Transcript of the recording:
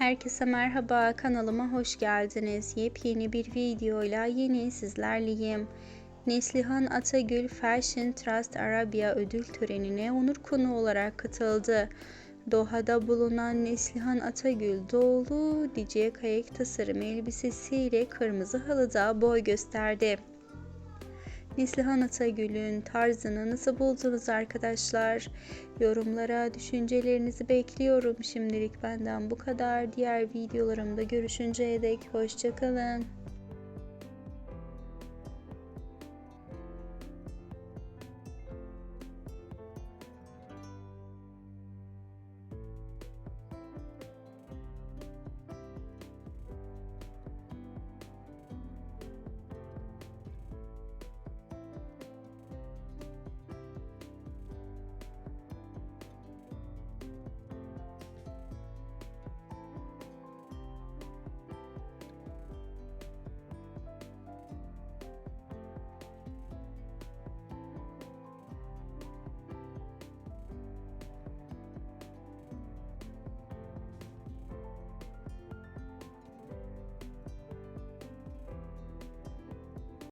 Herkese merhaba, kanalıma hoş geldiniz. Yepyeni bir videoyla yeni sizlerleyim. Neslihan Atagül Fashion Trust Arabia ödül törenine onur konu olarak katıldı. Doha'da bulunan Neslihan Atagül doğulu dice kayak tasarım elbisesiyle kırmızı halıda boy gösterdi. Neslihan Atagül'ün tarzını nasıl buldunuz arkadaşlar? Yorumlara düşüncelerinizi bekliyorum. Şimdilik benden bu kadar. Diğer videolarımda görüşünceye dek hoşçakalın.